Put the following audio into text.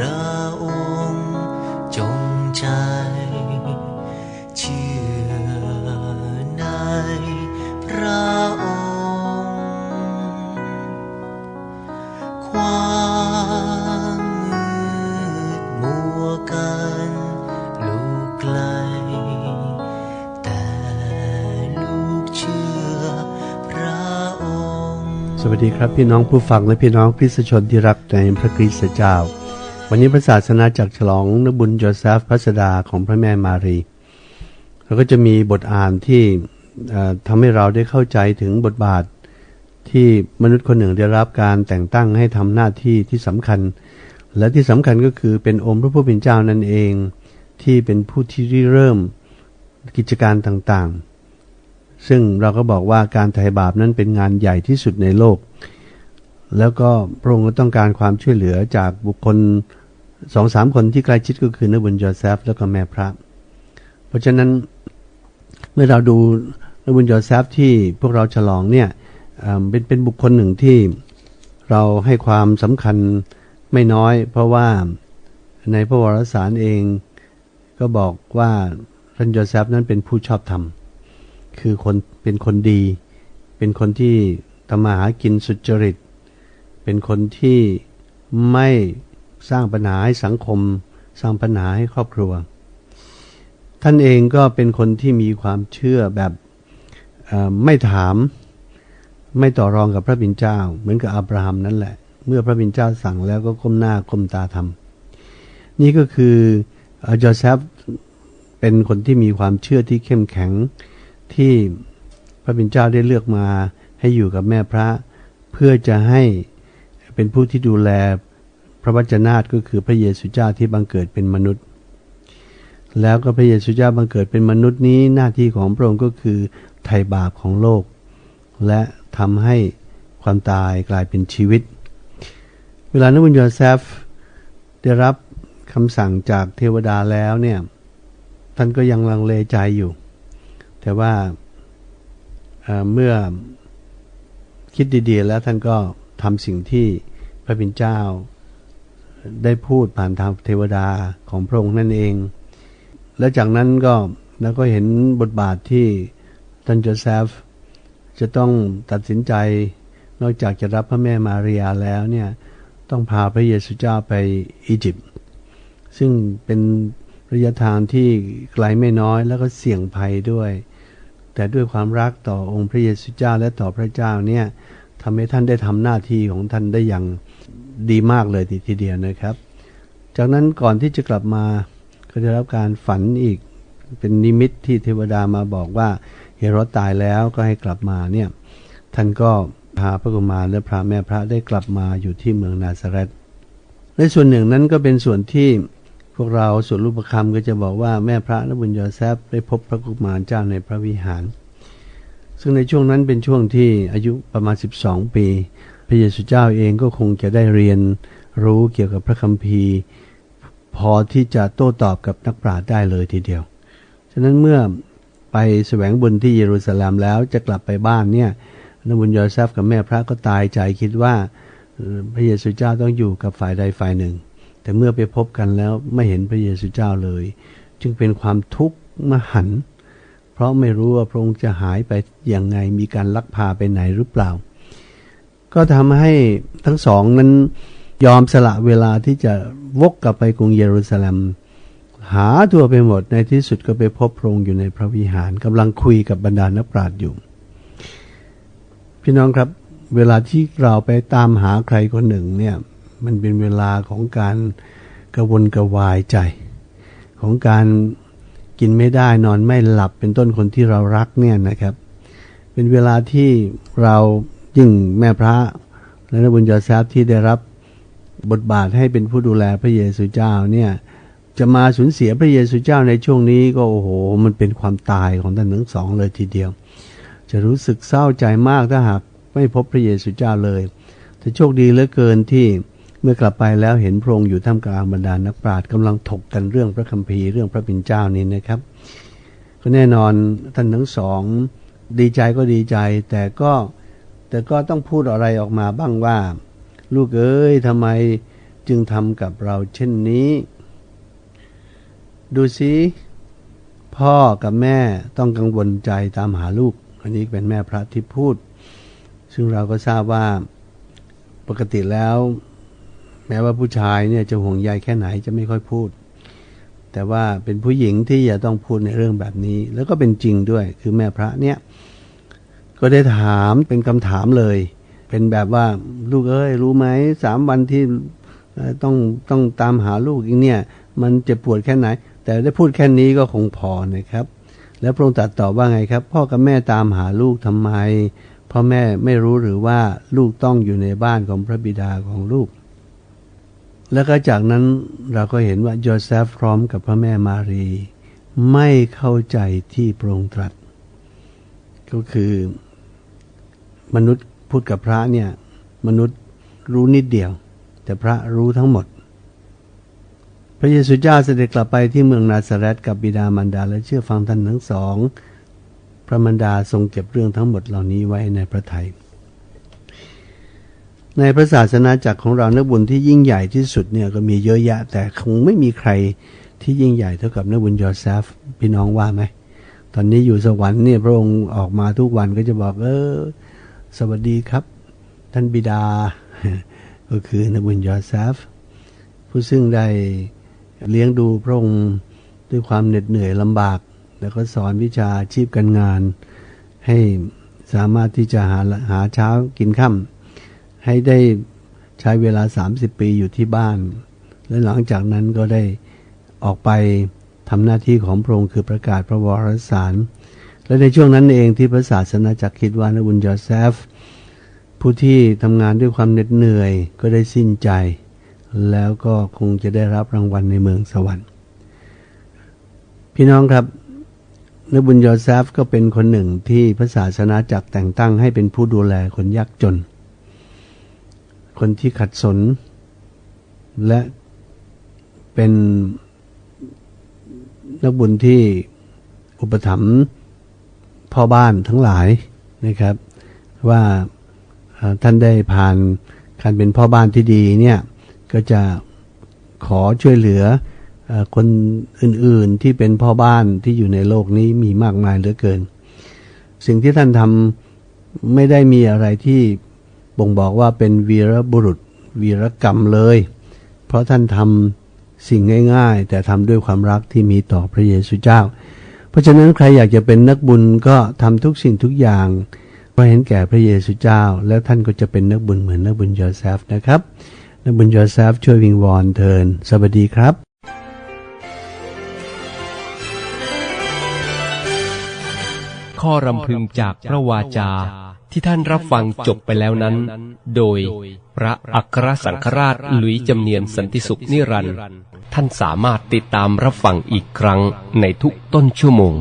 ระองค์จงใจ เชื่อในพระองค์ ความมืดมัวกันลูกไกล แต่ลูกเชื่อพระองค์ สวัสดีครับพี่น้องผู้ฟังและพี่น้องคริสตชนที่รักในพระคริสตเจ้า วันนี้พระศาสนาจักฉลองนบุญโยเซฟพัสดาของพระแม่มารีแล้วก็จะมีบทอ่านที่ทำให้เราได้เข้าใจถึงบทบาทที่มนุษย์คนหนึ่งได้รับการแต่งตั้งให้ทำหน้าที่ที่สำคัญ และที่สำคัญก็คือเป็นองค์พระผู้เป็นเจ้านั่นเอง ที่เป็นผู้ที่เริ่มกิจการต่างๆ ซึ่งเราก็บอกว่าการไถ่บาปนั้นเป็นงานใหญ่ที่สุดในโลก แล้วก็พระองค์ก็ต้องการความช่วยเหลือจากบุคคล สองสามคนที่ใกล้ชิดก็คือนบุญโยเซฟแล้วก็แม่พระ เพราะฉะนั้นเมื่อเราดูนบุญโยเซฟที่พวกเราฉลองเนี่ยเป็นเป็นบุคคลหนึ่งที่เราให้ความสำคัญไม่น้อย เพราะว่าในพระวรสารเองก็บอกว่าท่านโยเซฟนั้นเป็นผู้ชอบธรรม คือคนเป็นคนดี เป็นคนที่ทำมาหากินสุจริต เป็นคนที่ไม่ สร้างปัญหาให้สังคม สร้างปัญหาให้ครอบครัว ท่านเองก็เป็นคนที่มีความเชื่อแบบไม่ถามไม่ต่อรองกับพระบิณเจ้า เหมือนกับอับราฮัมนั่นแหละ เมื่อพระบิณเจ้าสั่งแล้วก็ก้มหน้าก้มตาทำนี่ก็คือโจเซฟเป็นคนที่มีความเชื่อที่เข้มแข็งที่พระบิณเจ้าได้เลือกมาให้อยู่กับแม่พระ เพื่อจะให้เป็นผู้ที่ดูแล ระวจนะก็คือพระเยซูเจ้าที่บังเกิดเป็นมนุษย์ แล้วก็พระเยซูเจ้าบังเกิดเป็นมนุษย์นี้หน้าที่ของพระองค์ก็คือไถ่บาปของโลก และทำให้ความตายกลายเป็นชีวิต เวลานบุญยอเซฟได้รับคำสั่งจากเทวดาแล้วเนี่ยท่านก็ยังลังเลใจอยู่ แต่ว่าเมื่อคิดดีๆ แล้วท่านก็ทำสิ่งที่พระบิณเจ้า ได้พูดผ่านทางเทวดาของพระองค์นั่นเอง และจากนั้นก็แล้วก็เห็นบทบาทที่ท่านโจเซฟจะต้องตัดสินใจ นอกจากจะรับพระแม่มารียาแล้วเนี่ยต้องพาพระเยซูเจ้าไปอียิปต์ซึ่งเป็นระยะทางที่ไกลไม่น้อยแล้วก็เสี่ยงภัยด้วย แต่ด้วยความรักต่อองค์พระเยซูเจ้าและต่อพระเจ้าเนี่ยทำให้ท่านได้ทำหน้าที่ของท่านได้อย่าง ดีมากเลยทีเดียวนะครับ จากนั้นก่อนที่จะกลับมาก็ได้รับการฝันอีกเป็นนิมิตที่เทวดามาบอกว่าเฮโรตตายแล้วก็ให้กลับมาเนี่ยท่านก็พาพระกุมารและพระแม่พระได้กลับมาอยู่ที่เมืองนาซาเรตในส่วนหนึ่งนั้นก็เป็นส่วนที่พวกเราส่วนรูปคำก็จะบอกว่าแม่พระนบุญยอแซฟได้พบพระกุมารเจ้าในพระวิหาร ซึ่งในช่วงนั้นเป็นช่วงที่อายุประมาณ 12 ปี พระเยซูเจ้าเองก็คงจะได้เรียนรู้เกี่ยวกับพระคัมภีร์ พอที่จะโต้ตอบกับนักปราชญ์ได้เลยทีเดียว ฉะนั้นเมื่อไปแสวงบุญที่เยรูซาเล็มแล้วจะกลับไปบ้านเนี่ยนบุญยอแซฟกับแม่พระก็ตายใจคิดว่าพระเยซูเจ้าต้องอยู่กับฝ่ายใดฝ่ายหนึ่ง แต่เมื่อไปพบกันแล้วไม่เห็นพระเยซูเจ้าเลย จึงเป็นความทุกข์มหัน เพราะไม่รู้ว่าพระองค์จะหายไปอย่างไงมีการลักพาไปไหนหรือเปล่า ก็ทำให้ทั้งสองนั้นยอมสละเวลาที่จะวกกลับไปกรุงเยรูซาเล็ม หาตัวไปหมดในที่สุดก็ไปพบพระองค์อยู่ในพระวิหารกำลังคุยกับบรรดานักปราชญ์อยู่ พี่น้องครับ เวลาที่เราไปตามหาใครคนหนึ่งเนี่ย มันเป็นเวลาของการกระวนกระวายใจ ของการกินไม่ได้นอนไม่หลับเป็นต้นคนที่เรารักเนี่ยนะครับ เป็นเวลาที่เรา ยิ่งแม่พระและนบุญยาแซบที่ได้รับบทบาทให้เป็นผู้ดูแลพระเยซูเจ้าเนี่ยจะมาสูญเสียพระเยซูเจ้าในช่วงนี้ก็โอ้โห มันเป็นความตายของท่านทั้งสองเลยทีเดียว จะรู้สึกเศร้าใจมากถ้าหากไม่พบพระเยซูเจ้าเลย แต่โชคดีเหลือเกินที่เมื่อกลับไปแล้วเห็นพระองค์อยู่ท่ามกลางบรรดานักปราชญ์กำลังถกกันเรื่องพระคัมภีร์เรื่องพระบิณเจ้านี้นะครับ ก็แน่นอนท่านทั้งสอง ดีใจก็ดีใจแต่ก็ แต่ก็ต้องพูดอะไรออกมาบ้างว่า ลูกเอ้ยทำไมจึงทำกับเราเช่นนี้ ดูสิพ่อกับแม่ต้องกังวลใจตามหาลูก อันนี้เป็นแม่พระที่พูด ซึ่งเราก็ทราบว่าปกติแล้ว แม้ว่าผู้ชายเนี่ยจะห่วงใยแค่ไหนจะไม่ค่อยพูด แต่ว่าเป็นผู้หญิงที่จะต้องพูดในเรื่องแบบนี้ แล้วก็เป็นจริงด้วยคือแม่พระเนี่ย ก็ได้ถามเป็นคำถามเลย เป็นแบบว่าลูกเอ้ยรู้ไหมสามวันที่ต้องต้องตามหาลูกอีกเนี่ย มันเจ็บปวดแค่ไหน แต่ได้พูดแค่นี้ก็คงพอนะครับ แล้วพระองค์ตรัสตอบว่าไงครับ พ่อกับแม่ตามหาลูกทำไมพ่อแม่ไม่รู้หรือว่าลูกต้องอยู่ในบ้านของพระบิดาของลูก แล้วก็จากนั้นเราก็เห็นว่าโยเซฟพร้อมกับพระแม่มารี ไม่เข้าใจที่พระองค์ตรัส ก็คือ มนุษย์พูดกับพระเนี่ย มนุษย์รู้นิดเดียว แต่พระรู้ทั้งหมด พระเยซูเจ้าเสด็จกลับไปที่เมืองนาซาเรตกับบิดามารดาและเชื่อฟังท่านทั้งสอง พระมารดาทรงเก็บเรื่องทั้งหมดเหล่านี้ไว้ในพระทัยในพระศาสนาจักรของเรานักบุญที่ยิ่งใหญ่ที่สุดเนี่ยก็มีเยอะแยะ แต่คงไม่มีใครที่ยิ่งใหญ่เท่ากับนักบุญยอเซฟพี่น้องว่าไหมตอนนี้อยู่สวรรค์เนี่ยพระองค์ออกมาทุกวันก็จะบอกเออ สวัสดีครับ ท่านบิดา ก็คือนบุญยอเซฟผู้ซึ่งได้เลี้ยงดูพระองค์ด้วยความเหน็ดเหนื่อยลำบาก แล้วก็สอนวิชาอาชีพการงาน ให้สามารถที่จะหาหาเช้ากินค่ำให้ได้ใช้เวลา 30 ปีอยู่ที่บ้าน และหลังจากนั้นก็ได้ออกไปทำหน้าที่ของพระองค์คือประกาศพระวรสาร และในช่วงนั้นเองที่พระศาสนาจักรคิดว่านบุญยอเซฟผู้ที่ทำงานด้วยความเหน็ดเหนื่อยก็ได้สิ้นใจ แล้วก็คงจะได้รับรางวัลในเมืองสวรรค์ พี่น้องครับนบุญยอเซฟก็เป็นคนหนึ่งที่พระศาสนาจักรแต่งตั้งให้เป็นผู้ดูแลคนยากจน คนที่ขัดสน และเป็นนักบุญที่อุปถัมภ์ พ่อบ้านทั้งหลายนะครับ ว่าท่านได้ผ่านการเป็นพ่อบ้านที่ดีเนี่ยก็จะขอช่วยเหลืออคนอื่นๆที่เป็นพ่อบ้านที่อยู่ในโลกนี้มีมากมายเหลือเกิน สิ่งที่ท่านทำไม่ได้มีอะไรที่บ่งบอกว่าเป็นวีรบุรุษ วีรกรรมเลย เพราะท่านทำสิ่งง่าย ๆ แต่ทำด้วยความรักที่มีต่อพระเยซูเจ้า ราะฉะนั้นใครอยากจะเป็นนักบุญก็ทำทุกสิ่งทุกอย่างเพราะเห็นแก่พระเยซูเจ้า แล้วท่านก็จะเป็นนักบุญเหมือนนักบุญยอแซฟนะครับ นักบุญยอแซฟช่วยวิงวอนเทินสวัสดีครับข้อรำพึงจากพระวาจา ที่ท่านรับฟังจบไปแล้วนั้น โดยพระอัครสังฆราชหลุยจำเนียนสันติสุขนิรันดร์ท่านสามารถติดตามรับฟังอีกครั้งในทุกต้นชั่วโมง